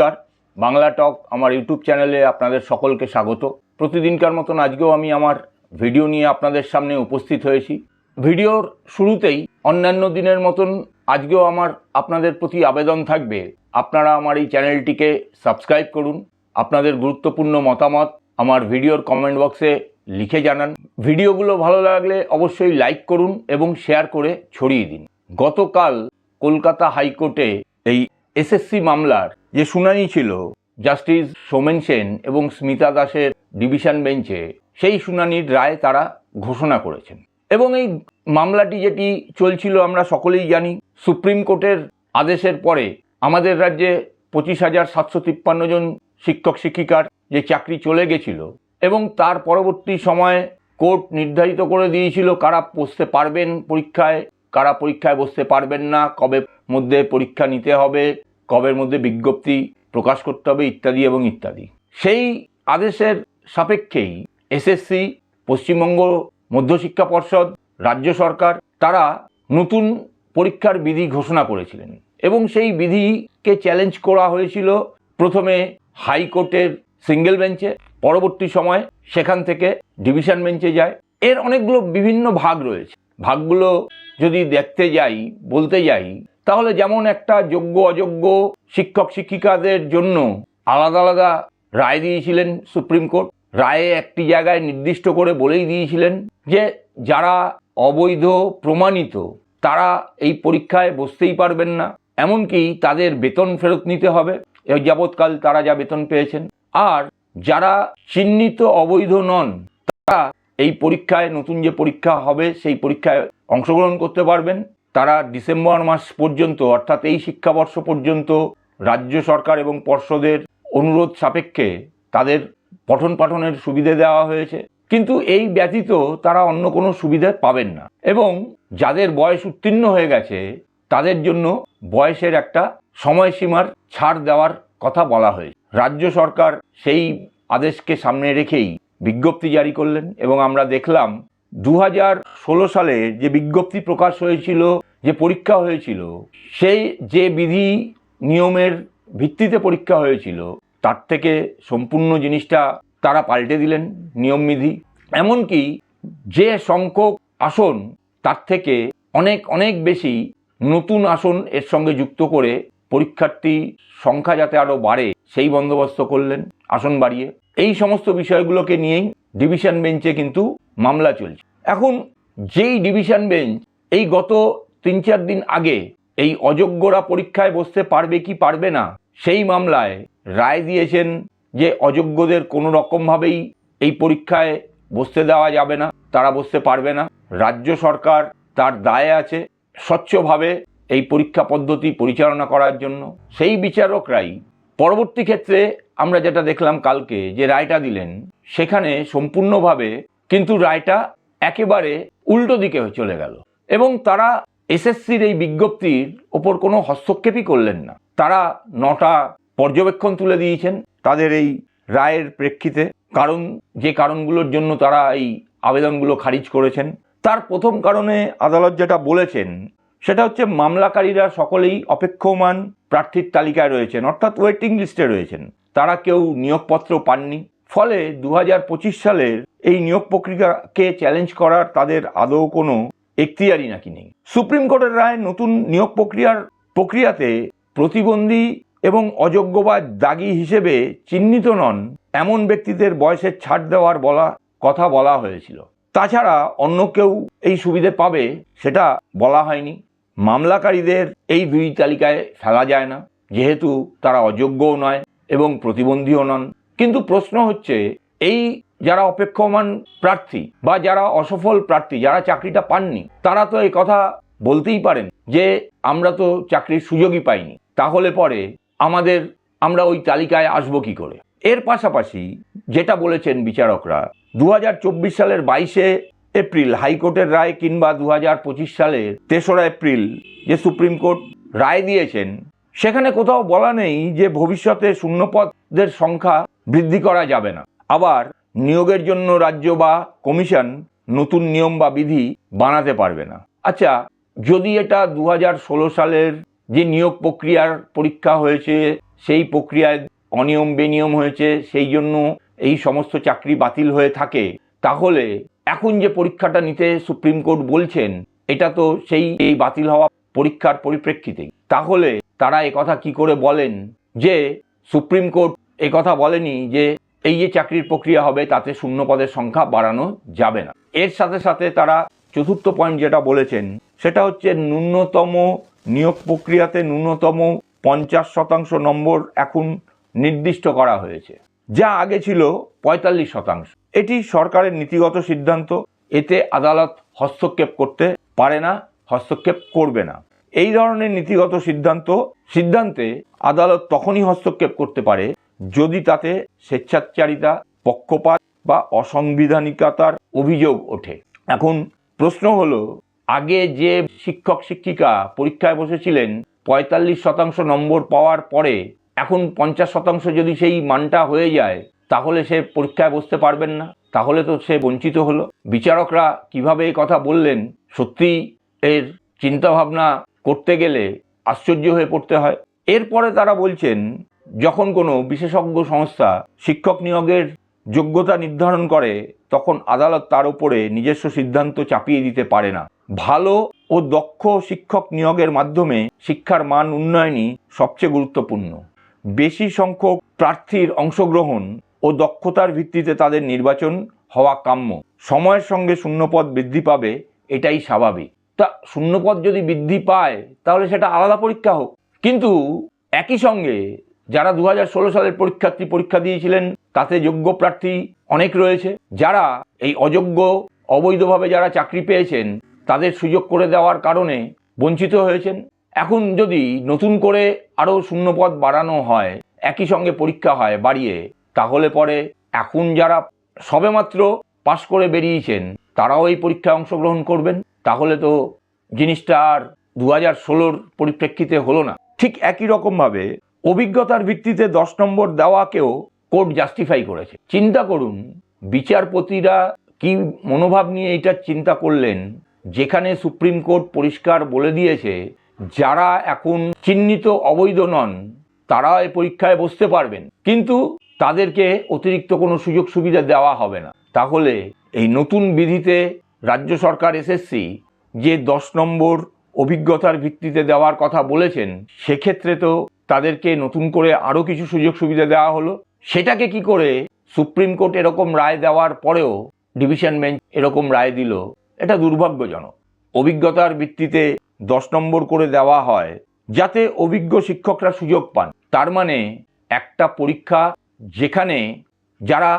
নমস্কার। বাংলা টক আমার ইউটিউব চ্যানেলে আপনাদের সকলকে স্বাগত। প্রতিদিনকার মতন আজকেও আমি আমার ভিডিও নিয়ে আপনাদের সামনে উপস্থিত হয়েছি। ভিডিওর শুরুতেই অন্যান্য দিনের মতন আজকেও আমার আপনাদের প্রতি আবেদন থাকবে। আপনারা আমার এই চ্যানেলটিকে সাবস্ক্রাইব করুন। আপনাদের গুরুত্বপূর্ণ মতামত আমার ভিডিওর কমেন্ট বক্সে লিখে জানান। ভিডিওগুলো ভালো লাগলে অবশ্যই লাইক করুন এবং শেয়ার করে ছড়িয়ে দিন। গতকাল কলকাতা হাইকোর্টে এই এসএসসি মামলার যে শুনানি ছিল জাস্টিস সোমেন সেন এবং স্মিতা দাসের ডিভিশন বেঞ্চে, সেই শুনানির রায় তারা ঘোষণা করেছেন। এবং এই মামলাটি যেটি চলছিল আমরা সকলেই জানি, সুপ্রিম কোর্টের আদেশের পরে আমাদের রাজ্যে পঁচিশ হাজার সাতশো তিপ্পান্ন জন শিক্ষক শিক্ষিকার যে চাকরি চলে গেছিল এবং তার পরবর্তী সময়ে কোর্ট নির্ধারিত করে দিয়েছিল কারা বসতে পারবেন পরীক্ষায়, কারা পরীক্ষায় বসতে পারবেন না, কবে মধ্যে পরীক্ষা নিতে হবে কবের মধ্যে বিজ্ঞপ্তি প্রকাশ করতে হবে, ইত্যাদি এবং ইত্যাদি। সেই আদেশের সাপেক্ষেই এসএসসি পশ্চিমবঙ্গ মধ্যশিক্ষা পর্ষদ, রাজ্য সরকার, তারা নতুন পরীক্ষার বিধি ঘোষণা করেছিলেন এবং সেই বিধিকে চ্যালেঞ্জ করা হয়েছিল প্রথমে হাইকোর্টের সিঙ্গেল বেঞ্চে পরবর্তী সময় সেখান থেকে ডিভিশন বেঞ্চে যায়। এর অনেকগুলো বিভিন্ন ভাগ রয়েছে। ভাগগুলো যদি দেখতে যাই, বলতে যাই তাহলে যেমন একটা যোগ্য, অযোগ্য শিক্ষক, শিক্ষিকাদের জন্য আলাদা আলাদা রায় দিয়েছিলেন সুপ্রিম কোর্ট, রায়ে একটি জায়গায় নির্দিষ্ট করে বলেই দিয়েছিলেন যে যারা অবৈধ, প্রমাণিত, তারা এই পরীক্ষায় বসতেই পারবেন না। এমনকি তাদের বেতন ফেরত নিতে হবে। এ যাবৎকাল তারা যা বেতন পেয়েছেন। আর যারা চিহ্নিত অবৈধ নন, তারা এই পরীক্ষায়, নতুন যে পরীক্ষা হবে, সেই পরীক্ষায় অংশগ্রহণ করতে পারবেন। তারা ডিসেম্বর মাস পর্যন্ত, অর্থাৎ এই শিক্ষাবর্ষ পর্যন্ত রাজ্য সরকার এবং পর্ষদের অনুরোধ সাপেক্ষে তাদের পঠন পাঠনের সুবিধে দেওয়া হয়েছে। কিন্তু এই ব্যতীত তারা অন্য কোনো সুবিধা পাবেন না। এবং যাদের বয়স উত্তীর্ণ হয়ে গেছে, তাদের জন্য বয়সের একটা সময়সীমার ছাড় দেওয়ার কথা বলা হয়েছে। রাজ্য সরকার সেই আদেশকে সামনে রেখেই বিজ্ঞপ্তি জারি করলেন এবং আমরা দেখলাম দু সালে যে বিজ্ঞপ্তি প্রকাশ হয়েছিল, যে পরীক্ষা হয়েছিল, সেই যে বিধি নিয়মের ভিত্তিতে পরীক্ষা হয়েছিল, তার থেকে সম্পূর্ণ জিনিসটা তারা পাল্টে দিলেন নিয়ম বিধি। এমনকি যে সংখ্যক আসন, তার থেকে অনেক অনেক বেশি নতুন আসন এর সঙ্গে যুক্ত করে পরীক্ষার্থী সংখ্যা যাতে আরও বাড়ে, সেই বন্দোবস্ত করলেন আসন বাড়িয়ে। এই সমস্ত বিষয়গুলোকে নিয়েই ডিভিশন বেঞ্চে কিন্তু মামলা চলছে। এখন যেই ডিভিশন বেঞ্চ এই গত তিন চার দিন আগে এই অযোগ্যরা পরীক্ষায় বসতে পারবে কি পারবে না, সেই মামলায় রায় দিয়েছেন যে অযোগ্যদের কোনো রকমভাবেই এই পরীক্ষায় বসতে দেওয়া যাবে না, তারা বসতে পারবে না। রাজ্য সরকার তার দায়ে আছে স্বচ্ছভাবে এই পরীক্ষা পদ্ধতি পরিচালনা করার জন্য। সেই বিচারকরাই পরবর্তী ক্ষেত্রে আমরা যেটা দেখলাম কালকে যে রায়টা দিলেন, সেখানে সম্পূর্ণভাবে কিন্তু রায়টা একেবারে উল্টো দিকে চলে গেল। এবং তারা এসএসসির এই বিজ্ঞপ্তির ওপর কোনো হস্তক্ষেপই করলেন না। তারা নটা পর্যবেক্ষণ তুলে দিয়েছেন তাদের এই রায়ের প্রেক্ষিতে। কারণ, যে কারণগুলোর জন্য তারা এই আবেদনগুলো খারিজ করেছেন। তার প্রথম কারণে আদালত যেটা বলেছেন, সেটা হচ্ছে মামলাকারীরা সকলেই অপেক্ষমান প্রার্থীর তালিকায় রয়েছেন, অর্থাৎ ওয়েটিং লিস্টে রয়েছেন। তারা কেউ নিয়োগপত্র পাননি। ফলে দু পঁচিশ সালের এই নিয়োগ প্রক্রিয়াকে চ্যালেঞ্জ করার তাদের আদৌ কোনো এখতিয়ারই নাকি নেই। সুপ্রিম কোর্টের রায় নতুন নিয়োগ প্রক্রিয়ার প্রক্রিয়াতে প্রতিবন্ধী এবং অযোগ্য বা দাগি হিসেবে চিহ্নিত নন এমন ব্যক্তিদের বয়সের ছাড় দেওয়ার বলা, কথা বলা হয়েছিল। তাছাড়া অন্য কেউ এই সুবিধে পাবে, সেটা বলা হয়নি। মামলাকারীদের এই দুই তালিকায় ফেলা যায় না। যেহেতু তারা অযোগ্যও নয় এবং প্রতিবন্ধীও নন। কিন্তু প্রশ্ন হচ্ছে, এই যারা অপেক্ষমান প্রার্থী বা যারা অসফল প্রার্থী, যারা চাকরিটা পাননি, তারা তো এই কথা বলতেই পারেন যে, আমরা তো চাকরির সুযোগই পাইনি। তাহলে পরে আমাদের, আমরা ওই তালিকায় আসব কি করে? এর পাশাপাশি যেটা বলেছেন বিচারকরা দু হাজার চব্বিশ সালের বাইশে এপ্রিল, হাইকোর্টের রায় কিংবা দু হাজার পঁচিশ সালের তেসরা এপ্রিল যে সুপ্রিম কোর্ট রায় দিয়েছেন, সেখানে কোথাও বলা নেই যে ভবিষ্যতে শূন্যপদের সংখ্যা বৃদ্ধি করা যাবে না। আবার নিয়োগের জন্য রাজ্য বা কমিশন নতুন নিয়ম বা বিধি বানাতে পারবে না। আচ্ছা যদি এটা দু হাজার ষোলো সালের যে নিয়োগ প্রক্রিয়ার পরীক্ষা হয়েছে, সেই প্রক্রিয়ায় অনিয়ম বেনিয়ম হয়েছে, সেই জন্য এই সমস্ত চাকরি বাতিল হয়ে থাকে, তাহলে এখন যে পরীক্ষাটা নিতে সুপ্রিম কোর্ট বলছেন, এটা তো সেই এই বাতিল হওয়া পরীক্ষার পরিপ্রেক্ষিতেই। তাহলে তারা কথা কি করে বলেন যে সুপ্রিম কোর্ট কথা বলেনি যে এই যে চাকরির প্রক্রিয়া হবে তাতে শূন্য পদের সংখ্যা বাড়ানো যাবে না। এর সাথে সাথে তারা চতুর্থ পয়েন্ট যেটা বলেছেন, সেটা হচ্ছে ন্যূনতম নিয়োগ প্রক্রিয়াতে ন্যূনতম পঞ্চাশ শতাংশ নম্বর এখন নির্দিষ্ট করা হয়েছে। যা আগে ছিল পঁয়তাল্লিশ শতাংশ। এটি সরকারের নীতিগত সিদ্ধান্ত। এতে আদালত হস্তক্ষেপ করতে পারে না, হস্তক্ষেপ করবে না। এই ধরনের নীতিগত সিদ্ধান্ত, সিদ্ধান্তে আদালত তখনই হস্তক্ষেপ করতে পারে যদি তাতে স্বেচ্ছাচারিতা, পক্ষপাত বা অসাংবিধানিকতার অভিযোগ ওঠে। এখন প্রশ্ন হলো, আগে যে শিক্ষক শিক্ষিকা পরীক্ষায় বসেছিলেন, পঁয়তাল্লিশ শতাংশ নম্বর পাওয়ার পরে, এখন পঞ্চাশ শতাংশ যদি সেই মানটা হয়ে যায় তাহলে সে পরীক্ষায় বসতে পারবেন না। তাহলে তো সে বঞ্চিত হলো। বিচারকরা কীভাবে এই কথা বললেন, সত্যি এর চিন্তাভাবনা করতে গেলে আশ্চর্য হয়ে পড়তে হয়। এরপরে তারা বলছেন, যখন কোনো বিশেষজ্ঞ সংস্থা শিক্ষক নিয়োগের যোগ্যতা নির্ধারণ করে, তখন আদালত তার উপরে নিজস্ব সিদ্ধান্ত চাপিয়ে দিতে পারে না। ভালো ও দক্ষ শিক্ষক নিয়োগের মাধ্যমে শিক্ষার মান উন্নয়নই সবচেয়ে গুরুত্বপূর্ণ। বেশি সংখ্যক প্রার্থীর অংশগ্রহণ ও দক্ষতার ভিত্তিতে তাদের নির্বাচন হওয়া কাম্য। সময়ের সঙ্গে শূন্যপদ বৃদ্ধি পাবে, এটাই স্বাভাবিক। তা শূন্যপদ যদি বৃদ্ধি পায়, তাহলে সেটা আলাদা পরীক্ষা হোক। কিন্তু একই সঙ্গে যারা দু হাজার ষোলো সালের পরীক্ষার্থী পরীক্ষা দিয়েছিলেন, তাতে যোগ্য প্রার্থী অনেক রয়েছে। যারা এই অযোগ্য, অবৈধভাবে যারা চাকরি পেয়েছেন, তাদের সুযোগ করে দেওয়ার কারণে বঞ্চিত হয়েছেন। এখন যদি নতুন করে আরও শূন্যপদ বাড়ানো হয়, একই সঙ্গে পরীক্ষা হয়, বাড়িয়ে তাহলে পরে এখন যারা সবেমাত্র পাশ করে বেরিয়েছেন, তারাও এই পরীক্ষায় অংশগ্রহণ করবেন? তাহলে তো জিনিসটা আর দু হাজার ষোলোর পরিপ্রেক্ষিতে হলো না। ঠিক একই রকমভাবে অভিজ্ঞতার ভিত্তিতে দশ নম্বর দেওয়াকেও কোর্ট জাস্টিফাই করেছে। চিন্তা করুন, বিচারপতিরা কি মনোভাব নিয়ে এটা চিন্তা করলেন? যেখানে সুপ্রিম কোর্ট পরিষ্কার বলে দিয়েছে, যারা এখন চিহ্নিত অবৈধ নন, তারা এই পরীক্ষায় বসতে পারবেন। কিন্তু তাদেরকে অতিরিক্ত কোনো সুযোগ সুবিধা দেওয়া হবে না। তাহলে এই নতুন বিধিতে রাজ্য সরকার এসএসসি যে দশ নম্বর অভিজ্ঞতার ভিত্তিতে দেওয়ার কথা বলেছেন, সেক্ষেত্রে তো তাদেরকে নতুন করে আরও কিছু সুযোগ সুবিধা দেওয়া হলো। সেটাকে কি করে সুপ্রিম কোর্ট এরকম রায় দেওয়ার পরেও ডিভিশন বেঞ্চ এরকম রায় দিল, এটা দুর্ভাগ্যজনক। অভিজ্ঞতার ভিত্তিতে দশ নম্বর করে দেওয়া হয় যাতে অভিজ্ঞ শিক্ষকরা সুযোগ পান। তার মানে একটা পরীক্ষা যেখানে যারা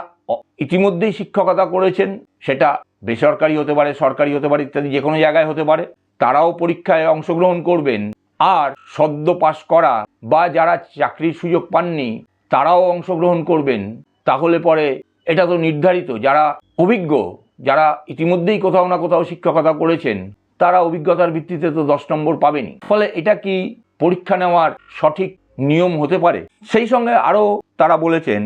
ইতিমধ্যেই শিক্ষকতা করেছেন, সেটা বেসরকারি হতে পারে, সরকারি হতে পারে ইত্যাদি যে কোনো জায়গায় হতে পারে, তারাও পরীক্ষায় অংশগ্রহণ করবেন। আর সদ্য পাশ করা বা যারা চাকরির সুযোগ পাননি, তারাও অংশগ্রহণ করবেন। তাহলে পরে এটা তো নির্ধারিত, যারা অভিজ্ঞ, যারা ইতিমধ্যেই কোথাও না কোথাও শিক্ষকতা করেছেন, তারা অভিজ্ঞতার ভিত্তিতে তো দশ নম্বর পাবেনি ফলে এটা কি পরীক্ষা নেওয়ার সঠিক নিয়ম হতে পারে। সেই সঙ্গে আরও তারা বলেছেন,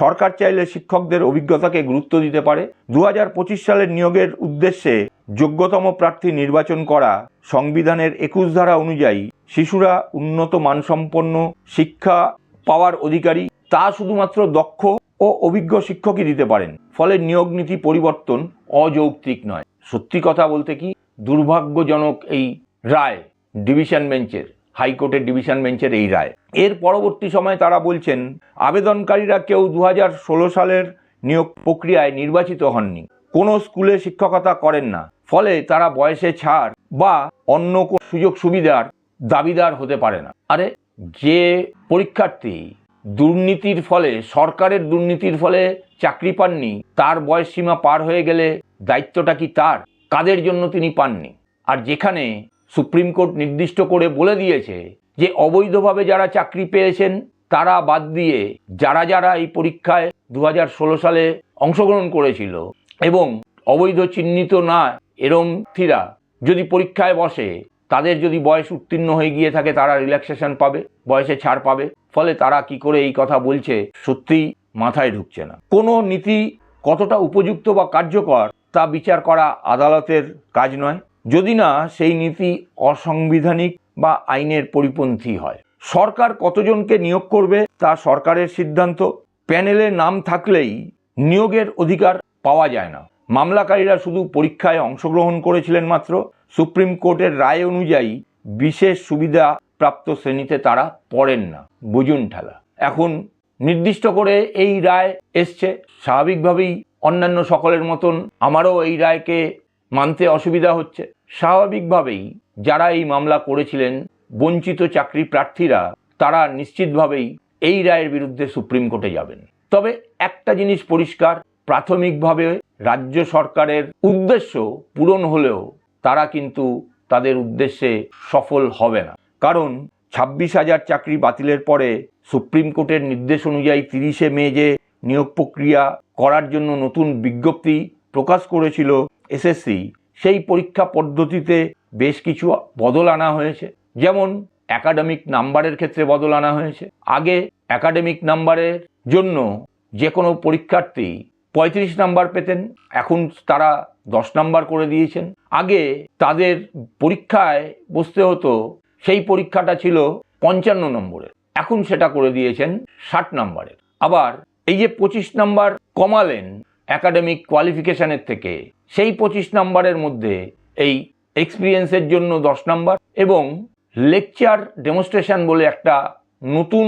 সরকার চাইলে শিক্ষকদের অভিজ্ঞতাকে গুরুত্ব দিতে পারে। দু হাজার পঁচিশ সালের নিয়োগের উদ্দেশ্যে যোগ্যতম প্রার্থী নির্বাচন করা সংবিধানের একুশ ধারা অনুযায়ী শিশুরা উন্নত মানসম্পন্ন শিক্ষা পাওয়ার অধিকারী, তা শুধুমাত্র দক্ষ ও অভিজ্ঞ শিক্ষকই দিতে পারেন। ফলে নিয়োগ নীতি পরিবর্তন অযৌক্তিক নয়। সত্যি কথা বলতে কি, দুর্ভাগ্যজনক এই রায় ডিভিশন বেঞ্চের, হাইকোর্টের ডিভিশন বেঞ্চের এই রায়। এর পরবর্তী সময়ে তারা বলছেন, আবেদনকারীরা কেউ দু হাজার ষোলো সালের নিয়োগ প্রক্রিয়ায় নির্বাচিত হননি। কোনো স্কুলে শিক্ষকতা করেন না। ফলে তারা বয়সে ছাড় বা অন্য কোনো সুযোগ সুবিধার দাবিদার হতে পারে না। আরে, যে পরীক্ষার্থী দুর্নীতির ফলে, সরকারের দুর্নীতির ফলে চাকরি পাননি, তার বয়স সীমা পার হয়ে গেলে দায়িত্বটা কি তার? কাদের জন্য তিনি পাননি? আর যেখানে সুপ্রিম কোর্ট নির্দিষ্ট করে বলে দিয়েছে যে অবৈধভাবে যারা চাকরি পেয়েছেন, তারা বাদ দিয়ে যারা যারা এই পরীক্ষায় দু হাজার ষোলো সালে অংশগ্রহণ করেছিল এবং অবৈধ চিহ্নিত না এরম থিরা যদি পরীক্ষায় বসে, তাদের যদি বয়স উত্তীর্ণ হয়ে গিয়ে থাকে, তারা রিল্যাক্সেশন পাবে, বয়সে ছাড় পাবে, ফলে তারা কি করে এই কথা বলছে সত্যিই মাথায় ঢুকছে না। কোনো নীতি কতটা উপযুক্ত বা কার্যকর, তা বিচার করা আদালতের কাজ নয়। যদি না, সেই নীতি অসাংবিধানিক বা আইনের পরিপন্থী হয়। সরকার কতজনকে নিয়োগ করবে তা সরকারের সিদ্ধান্ত। প্যানেলে নাম থাকলেই নিয়োগের অধিকার পাওয়া যায় না। মামলাকারীরা শুধু পরীক্ষায় অংশগ্রহণ করেছিলেন মাত্র। সুপ্রিম কোর্টের রায় অনুযায়ী বিশেষ সুবিধা প্রাপ্ত শ্রেণীতে তারা পড়েন না। বুঝুন ঠেলা। এখন নির্দিষ্ট করে এই রায় এসছে। স্বাভাবিকভাবেই অন্যান্য সকলের মতন আমারও এই রায়কে মানতে অসুবিধা হচ্ছে। স্বাভাবিকভাবেই যারা এই মামলা করেছিলেন বঞ্চিত চাকরি প্রার্থীরা, তারা নিশ্চিতভাবেই এই রায়ের বিরুদ্ধে সুপ্রিম কোর্টে যাবেন। তবে একটা জিনিস পরিষ্কার, প্রাথমিকভাবে রাজ্য সরকারের উদ্দেশ্য পূরণ হলেও তারা কিন্তু তাদের উদ্দেশ্যে সফল হবে না। কারণ ছাব্বিশ হাজার চাকরি বাতিলের পরে সুপ্রিম কোর্টের নির্দেশ অনুযায়ী তিরিশে মে যে নিয়োগ প্রক্রিয়া করার জন্য নতুন বিজ্ঞপ্তি প্রকাশ করেছিল এসএসসি সেই পরীক্ষা পদ্ধতিতে বেশ কিছু বদল আনা হয়েছে। যেমন একাডেমিক নাম্বারের ক্ষেত্রে বদল আনা হয়েছে। আগে একাডেমিক নাম্বারের জন্য যে কোনো পরীক্ষার্থী পঁয়ত্রিশ নাম্বার পেতেন, এখন তারা দশ নাম্বার করে দিয়েছেন। আগে তাদের পরীক্ষায় বসতে হতো, সেই পরীক্ষাটা ছিল পঞ্চান্ন নম্বরের এখন সেটা করে দিয়েছেন ষাট নাম্বারের আবার এই যে পঁচিশ নাম্বার কমালেন একাডেমিক কোয়ালিফিকেশানের থেকে সেই পঁচিশ নাম্বারের মধ্যে এই এক্সপিরিয়েন্সের জন্য দশ নাম্বার এবং লেকচার ডেমনস্ট্রেশন বলে একটা নতুন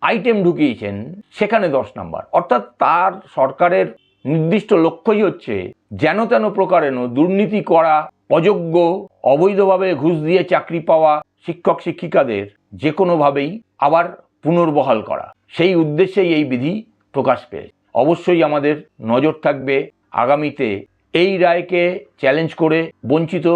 আইটেম ঢুকিয়েছেন, সেখানে দশ নাম্বার। অর্থাৎ তার সরকারের নির্দিষ্ট লক্ষ্যই হচ্ছে যেন তেন প্রকারেণ দুর্নীতি করা, অযোগ্য, অবৈধভাবে ঘুষ দিয়ে চাকরি পাওয়া শিক্ষক, শিক্ষিকাদের যে কোনোভাবেই আবার পুনর্বহাল করা। সেই উদ্দেশ্যেই এই বিধি প্রকাশ পেয়েছে। অবশ্যই আমাদের নজর থাকবে আগামীতে এই রায়কে চ্যালেঞ্জ করে বঞ্চিত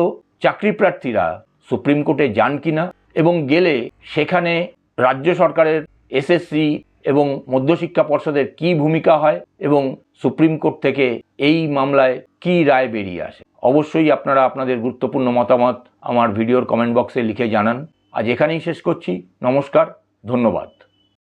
চাকরি প্রার্থীরা সুপ্রিম কোর্টে যান কিনা এবং গেলে সেখানে রাজ্য সরকারের এসএসসি এবং মধ্যশিক্ষা পর্ষদের কি ভূমিকা হয় এবং সুপ্রিম কোর্ট থেকে এই মামলায় কি রায় বেরিয়ে আসে? অবশ্যই আপনারা আপনাদের গুরুত্বপূর্ণ মতামত আমার ভিডিওর কমেন্ট বক্সে লিখে জানান। আজ এখানেই শেষ করছি। নমস্কার, ধন্যবাদ।